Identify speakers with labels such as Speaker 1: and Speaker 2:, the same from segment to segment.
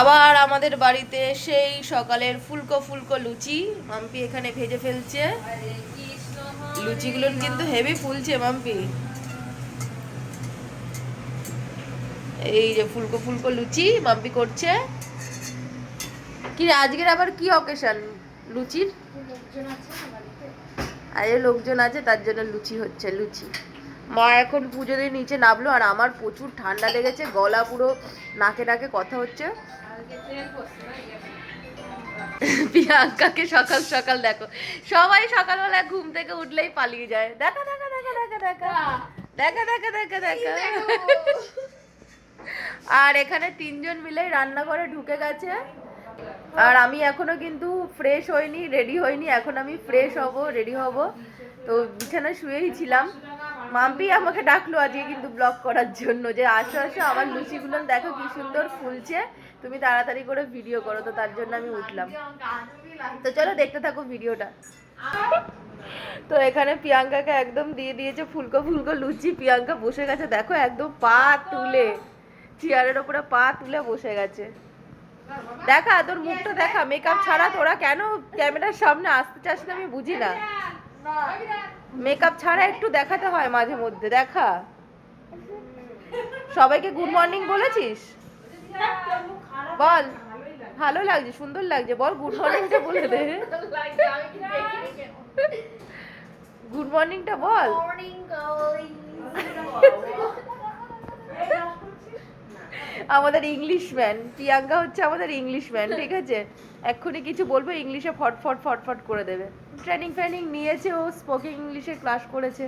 Speaker 1: আবার আমাদের বাড়িতে সেই সকালের ফুলকো ফুলকো লুচি, মাম্পি এখানে ভেজে ফেলছে। লুচিগুলো কিন্তু হেভি ফুলছে, মাম্পি। এই যে ফুলকো ফুলকো লুচি মাম্পি করছে। কি আজকের আবার কি অকেশন লুচির? আরে লোকজন আছে, তার জন্য লুচি হচ্ছে, লুচি। মা এখন পুজো দিয়ে নিচে নামলো আর আমার প্রচুর ঠান্ডা লেগেছে গলা পুরো নাকে নাকে কথা হচ্ছে। প্রিয়াঙ্কাকে সকাল সকাল দেখো সবাই সকালবেলা ঘুম থেকে উঠলেই পালিয়ে যায়। দেখা দেখা দেখা দেখা দেখা দেখা দেখা দেখা দেখা। আর এখানে তিনজন মিলে রান্নাঘরে ঢুকে গেছে। আর আমি এখনও কিন্তু ফ্রেশ হইনি রেডি হইনি এখন আমি ফ্রেশ হব রেডি হব। তো বিছানায় শুয়েই ছিলাম। মাম্পি আমাকে ডাকলো আজকে কিন্তু ব্লগ করার জন্য যে আসো আসো, আমার লুচিগুলো দেখো কি সুন্দর ফুলছে। তুমি তাড়াতাড়ি করে ভিডিও করো, তো তার জন্য আমি উঠলাম। তো চলো দেখতে থাকো ভিডিওটা তো এখানে প্রিয়াঙ্কাকে একদম দিয়ে দিয়েছে ফুলকো ফুলকো লুচি। প্রিয়াঙ্কা বসে গেছে, দেখো একদম পা তুলে। চেয়ারের ওপরে পা তুলে বসে গেছে। দেখা, তোর মুখটা দেখা। মেকআপ ছাড়া তোরা কেন ক্যামেরার সামনে আসতে চাস না আমি বুঝি না। মেকআপ ছাড়া একটু দেখাতে হয় মাঝে মধ্যে দেখা। সবাইকে গুড মর্নিং বলেছিস? বল ভালো লাগছে সুন্দর লাগছে বল গুড মর্নিংটা বলে দে। গুড মর্নিংটা বল। আমাদের ইংলিশ ম্যান প্রিয়াঙ্কা হচ্ছে আমাদের ইংলিশ ম্যান ঠিক আছে? এক্ষুনি কিছু বলব ইংলিশে ফটফট ফটফট করে দেবে। ট্রেনিং ফ্রেনিং নিয়েছে ও স্পোকিং ইংলিশে ক্লাস করেছে।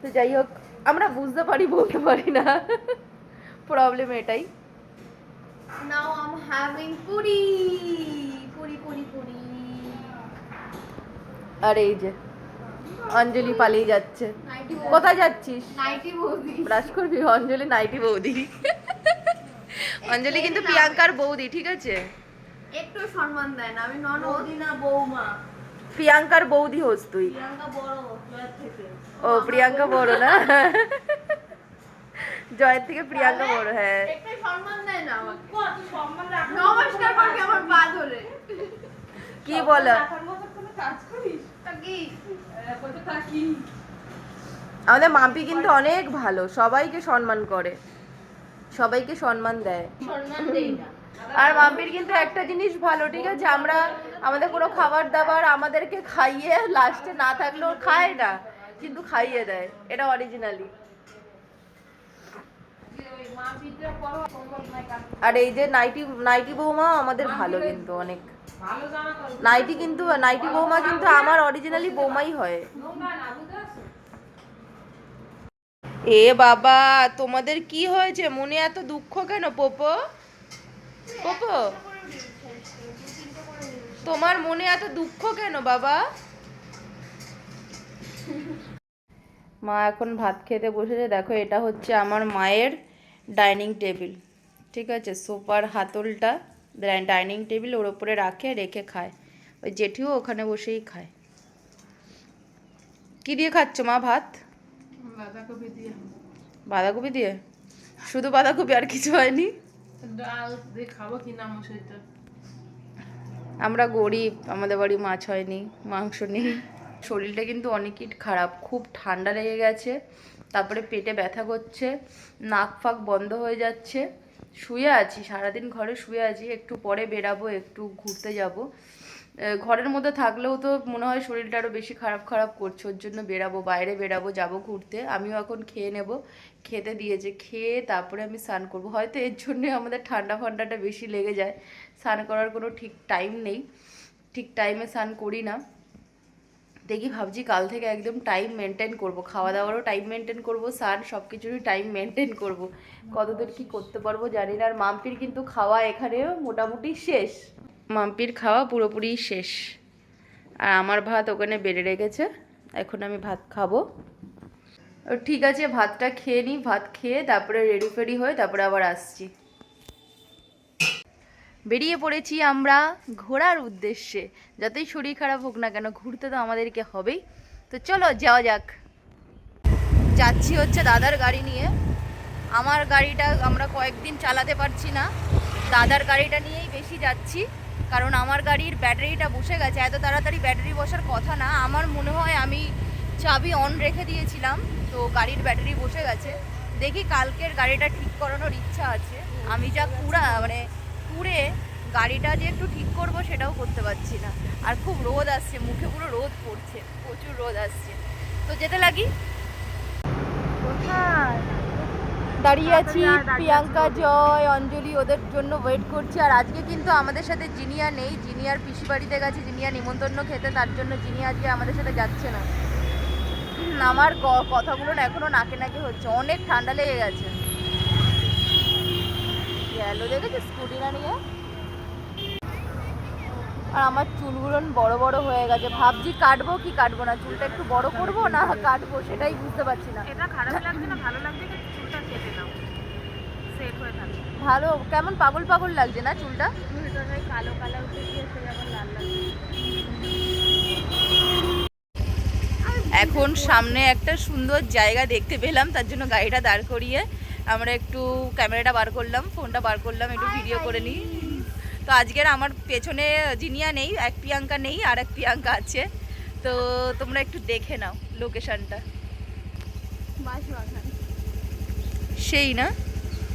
Speaker 1: তো যাই হোক আমরা বুঝতে পারি বলতে পারি না। প্রবলেম এটাই।
Speaker 2: Now I'm having puri. Puri, puri, puri.
Speaker 1: আর এই যে অঞ্জলি পালিয়ে যাচ্ছে। কোথায় যাচ্ছিস?
Speaker 2: নাইটি বৌদি।
Speaker 1: ব্রাশ করবি? অঞ্জলি নাইটি বৌদি। অঞ্জলি কিন্তু প্রিয়াঙ্কার বৌদি ঠিক আছে?
Speaker 2: একটু সম্মান দেয় না আমি নন বৌদি না বৌমা।
Speaker 1: প্রিয়াঙ্কার বৌদি হোস তুই।
Speaker 2: প্রিয়াঙ্কা বড় জয়ের থেকে।
Speaker 1: ও প্রিয়াঙ্কা বড় না? জয়ের থেকে প্রিয়াঙ্কা বড় হ্যাঁ।
Speaker 2: একটু সম্মান দেয় না আমাকে। নমস্কার করবি আমার পা ধরে।
Speaker 1: কি বলো? আমাদের মাম্পি কিন্তু অনেক ভালো সবাইকে সম্মান করে। সবাইকে সম্মান দেয়।
Speaker 2: সম্মান দেই না।
Speaker 1: আর মাম্পির কিন্তু একটা জিনিস ভালো ঠিক আছে? আমরা আমাদের কোনো খাবার দাবার আমাদেরকে খাইয়ে লাস্টে না থাকলেও খায় না কিন্তু খাইয়ে দেয়। এটা অরিজিনালি আর এই যে নাইটি নাইটি বৌমা আমাদের ভালো কিন্তু অনেক। নাইটি কিন্তু নাইটি বৌমা কিন্তু আমার অরিজিনালি বৌমাই হয়। এ বাবা, তোমাদের কি হয়েছে? মনে এত দুঃখ কেন, পোপো? পোপো? তোমার মনে এত দুঃখ কেন, বাবা? মা এখন ভাত খেতে বসেছে। দেখো, এটা হচ্ছে আমার মায়ের ডাইনিং টেবিল। ঠিক আছে? সোফার হাতলটা ডাইনিং টেবিল ওর ওপরে রাখে, রেখে খায়। ওই জেঠিও ওখানে বসেই খায়। কি দিয়ে খাচ্ছ মা ভাত?
Speaker 2: বাঁধাকপি দিয়ে।
Speaker 1: বাঁধাকপি দিয়ে? শুধু বাঁধাকপি আর কিছু হয়নি?
Speaker 2: ডাল দিয়ে খাব কি না মশাইটা
Speaker 1: আমরা গরিব আমাদের বাড়ি মাছ হয়নি মাংস নেই। শরীরটা কিন্তু অনেকই খারাপ খুব ঠান্ডা লেগে গেছে। তারপরে পেটে ব্যথা করছে নাক ফাক বন্ধ হয়ে যাচ্ছে। শুয়ে আছি সারাদিন ঘরে শুয়ে আছি একটু পরে বেরাবো একটু ঘুরতে যাব। ঘরের মধ্যে থাকলেও তো মনে হয় শরীরটা আরও বেশি খারাপ খারাপ করছে, ওর জন্য বেরাবো বাইরে বেরাবো যাব ঘুরতে। আমিও এখন খেয়ে নেব, খেতে দিয়েছে, খেয়ে তারপরে আমি স্নান করব। হয়তো এর জন্যে আমাদের ঠান্ডা ফান্ডাটা বেশি লেগে যায়, স্নান করার কোনো ঠিক টাইম নেই, ঠিক টাইমে স্নান করি না। দেখি ভাবছি কাল থেকে একদম টাইম মেনটেন করব, খাওয়া দাওয়ারও টাইম মেনটেন করব, স্নান সব কিছুরই টাইম মেনটেন করব। কতদূর কি করতে পারব জানি না, আর মাম্পির কিন্তু খাওয়া এখানেও মোটামুটি শেষ। মাম্পির খাওয়া পুরোপুরি শেষ। আর আমার ভাত ওখানে বেড়ে রেখেছে। এখন আমি ভাত খাব। ঠিক আছে, ভাতটা খেয়ে নিই ভাত খেয়ে তারপরে রেডি ফেডি হয়ে তারপরে আবার আসছি। বেরিয়ে পড়েছি আমরা ঘোরার উদ্দেশ্যে। যতই শরীর খারাপ হোক না কেন, ঘুরতে তো আমাদেরকে হবেই। তো চলো, যাওয়া যাক। যাচ্ছি হচ্ছে দাদার গাড়ি নিয়ে। আমার গাড়িটা আমরা কয়েকদিন চালাতে পারছি না। দাদার গাড়িটা নিয়েই বেশি যাচ্ছি। কারণ আমার গাড়ির ব্যাটারিটা বসে গেছে, এত তাড়াতাড়ি ব্যাটারি বসার কথা না। আমার মনে হয় আমি চাবি অন রেখে দিয়েছিলাম, তো গাড়ির ব্যাটারি বসে গেছে। দেখি কালকের গাড়িটা ঠিক করানোর ইচ্ছা আছে। আমি যা কুড়া মানে কুড়ে গাড়িটা যে একটু ঠিক করব সেটাও করতে পারছি না। আর খুব রোদ আসছে, মুখে পুরো রোদ পড়ছে, প্রচুর রোদ আসছে। তো যেতে লাগি? দাঁড়িয়ে আছি, প্রিয়াঙ্কা জয়, অঞ্জলি ওদের জন্য ওয়েট করছি। আর আজকে কিন্তু আমাদের সাথে জিনিয়া নেই জিনিয়ার পিসি বাড়িতে গেছে জিনিয়া নিমন্ত্রণ খেতে, তার জন্য জিনিয়া আজকে আমাদের সাথে যাচ্ছে না। আমার কথাগুলো না এখনও নাকে নাকে হচ্ছে। অনেক ঠান্ডা লেগে গেছে। গেল দেখেছ স্কুটি না নিয়ে? আর আমার চুলগুলো বড় বড় হয়ে গেছে। ভাবছি কাটবো কি কাটবো না? চুলটা একটু বড় করব না কাটবো সেটাই বুঝতে পারছি না।
Speaker 2: এটা খারাপ লাগছে না? ভালো লাগছে কি চুলটা কেটে নাও সেট হয়ে থাকে
Speaker 1: ভালো কেমন পাগল পাগল লাগছে না চুলটা?
Speaker 2: কালো কালো লাল
Speaker 1: এখন সামনে একটা সুন্দর জায়গা দেখতে পেলাম তার জন্য গাড়িটা দাঁড় করিয়ে আমরা একটু ক্যামেরাটা বার করলাম ফোনটা বার করলাম একটু ভিডিও করে নিই। তো আজকের আমার পেছনে জিনিয়া নেই এক প্রিয়াঙ্কা নেই আর এক প্রিয়াঙ্কা আছে। তো তোমরা একটু দেখে নাও লোকেশনটা। সেই না?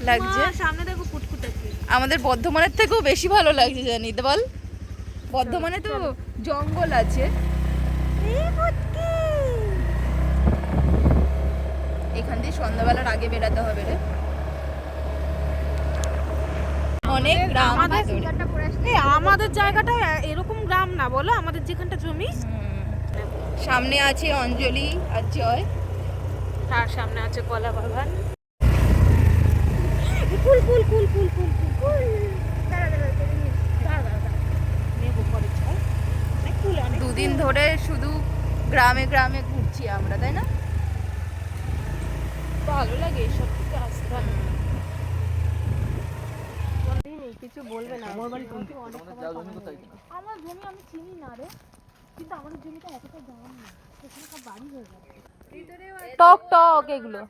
Speaker 1: লাগছে।
Speaker 2: সামনে দেখো ফুটফুটে কি
Speaker 1: আমাদের বর্ধমানের থেকেও বেশি ভালো লাগছে জানি তো বল। বর্ধমানে তো জঙ্গল আছে। এখান দিয়ে সন্ধ্যাবেলার আগে বেরাতে হবে রে। অনেক গ্রাম
Speaker 2: আমাদের আমাদের জায়গাটা এরকম গ্রাম না বলো আমাদের যেখানটা জমি।
Speaker 1: সামনে আছে অঞ্জলি আর জয়।
Speaker 2: তার সামনে আছে কলা বাগান। কুল কুল কুল কুল কুল কুল
Speaker 1: দুদিন ধরে শুধু গ্রামে গ্রামে ঘুরছি আমরা তাই না?
Speaker 2: ভালো লাগে এসব থেকে আসতে। কিছু বলবে না। আমার বাড়ি আমার জমি আমি চিনি না রে। কিন্তু আমাদের জমিটা এতটা দাম না। সেখানে সব বাড়ি হয়ে যাবে
Speaker 1: টক টক এগুলো।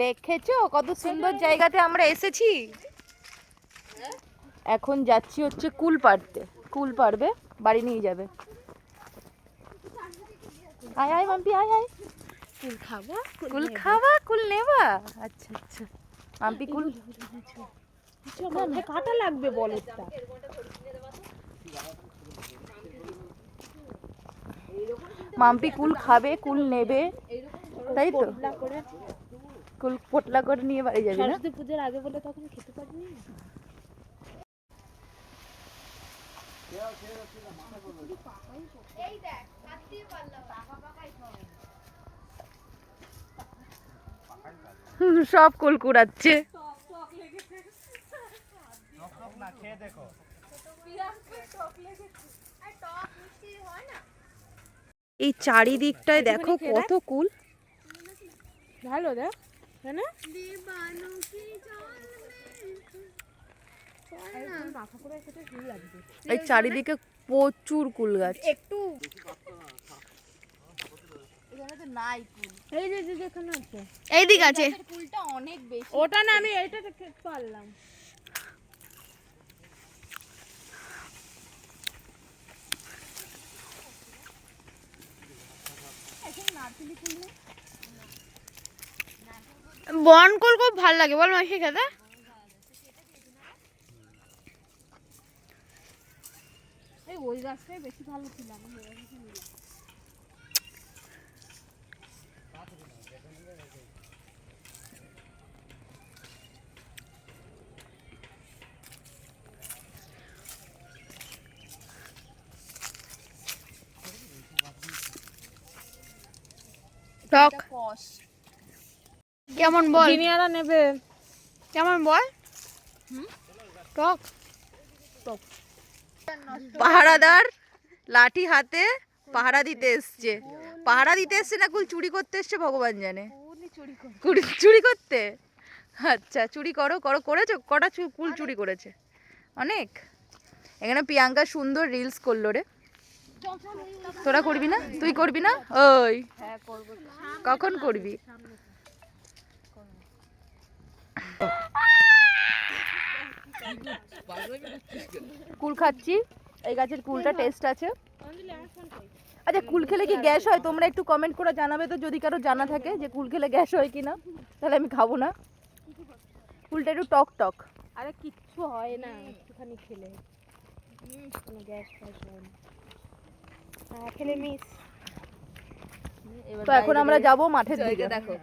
Speaker 1: দেখেছ? কত সুন্দর জায়গাতে আমরা এসেছি। এখন যাচ্ছি হচ্ছে কুল পাড়তে। কুল পাড়বে বাড়ি নিয়ে যাবে। আয় আয় মাম্পি আয় আয়।
Speaker 2: কুল খাব?
Speaker 1: কুল খাওয়া কুল নেবা? আচ্ছা আচ্ছা। মাম্পি কুল
Speaker 2: কাটা লাগবে বলটা।
Speaker 1: মাম্পি কুল খাবে কুল নেবে। তাই তো?
Speaker 2: করে
Speaker 1: কুল পোটলা করে নিয়ে বাড়ি যাবি না?
Speaker 2: সরস্বতী পুজোর আগে বলে তখন খেতে পারিনি
Speaker 1: সব কুল কুড়াচ্ছে। এই চারিদিকটায় দেখো কত কুল।
Speaker 2: ভালো দেখ। না?
Speaker 1: এই চারিদিকে প্রচুর কুল গাছ।
Speaker 2: একটু।
Speaker 1: এখানে নাই কুল।
Speaker 2: এই যে যে যেখানে আছে।
Speaker 3: এইদিক আছে।
Speaker 1: কুলটা অনেক বেশি।
Speaker 2: ওটা না আমি এইটা পারলাম।
Speaker 3: বনকুল খুব ভালো লাগে। বল মাসি খেতে।
Speaker 2: এই ওই গাছটাই বেশি ভালো ছিল আমার ওই গাছটা নিলাম।
Speaker 3: টক। কেমন বল?
Speaker 2: জিনিয়ারা নেবে।
Speaker 3: কেমন বল? টক। টক।
Speaker 1: পাহারাদার লাঠি হাতে পাহারা দিতে এসছে। পাহারা দিতে এসছে না কুল চুরি করতে এসছে ভগবান জানে। চুরি করতে? আচ্ছা চুরি করো করো করেছ? কটা চু- কুল চুরি করেছে? অনেক। এখানে প্রিয়াঙ্কা সুন্দর রিলস করল রে। তোরা করবি না? তুই করবি না? ওই। কখন করবি? কুল খাচ্ছি। এই গাছের কুলটা হ্যাঁ, হ্যাঁ। টেস্ট আছে। আচ্ছা কুল খেলে কি হ্যাঁ, গ্যাস হয়? তোমরা একটু কমেন্ট করে জানাবে তো যদি কারও জানা থাকে যে কুল খেলে গ্যাস হয় কি না তাহলে আমি খাব না। কুলটা একটু টক টক।
Speaker 4: আরে কিচ্ছু হয় না একটুখানি খেলে। খেলে মিস
Speaker 1: তো এখন আমরা যাব মাঠের দিকে।
Speaker 4: দেখো।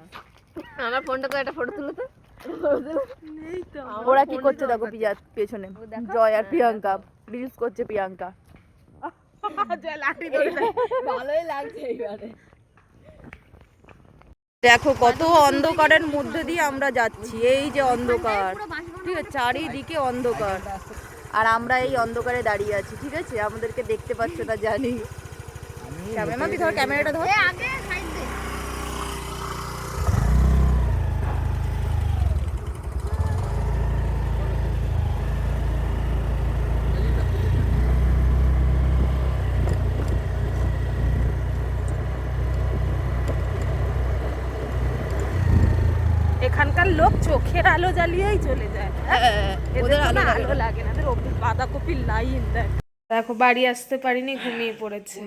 Speaker 4: আমার ফোনটা তো একটা ফটো তুলো তো।
Speaker 1: ওরা কি করছে দেখো পিয়া পেছনে? জয় আর প্রিয়াঙ্কা। রিলস করছে প্রিয়াঙ্কা।
Speaker 4: ভালোই লাগছে এইবারে।
Speaker 1: দেখো কত অন্ধকারের মধ্যে দিয়ে আমরা যাচ্ছি। এই যে অন্ধকার। ঠিক আছে চারিদিকে অন্ধকার। আর আমরা এই অন্ধকারে দাঁড়িয়ে আছি ঠিক আছে? আমাদেরকে দেখতে পাচ্ছ না জানি। ক্যামেরা ধর ক্যামেরাটা ধর।
Speaker 4: আগে
Speaker 2: এখানকার লোক চোখের আলো জ্বালিয়েই চলে যায়।
Speaker 1: হ্যাঁ, ওদের আলো লাগে না।
Speaker 2: না বাঁধাকপির লাইন দেয় দেখো বাড়ি আসতে পারিনি ঘুমিয়ে পড়েছে।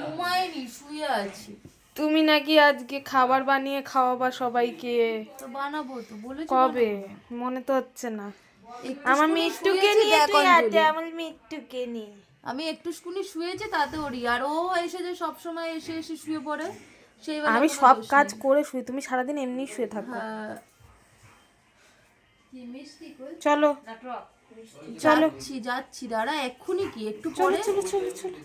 Speaker 1: ঘুমাইনি শুয়ে আছি।
Speaker 2: তুমি নাকি আজকে খাবার বানিয়ে খাওয়াবা সবাইকে?
Speaker 1: তো বানাবো তো বলেছি
Speaker 2: কবে? মনে তো হচ্ছে না। আমার মিট্টুকে নিয়ে তুই আতে আমার মিট্টুকে নিয়ে।
Speaker 1: আমি একটু শুনি শুয়েছে তাতে ওরি আর ও এসে যে সব সময় এসে এসে শুয়ে পড়ে সেই
Speaker 2: আমি সব কাজ করে শুই তুমি সারাদিন এমনি শুয়ে থাকো। চলো।
Speaker 1: যাচ্ছি যাচ্ছি দাঁড়া এক্ষুনি কি? একটু চলো
Speaker 2: চলো চলো চলো।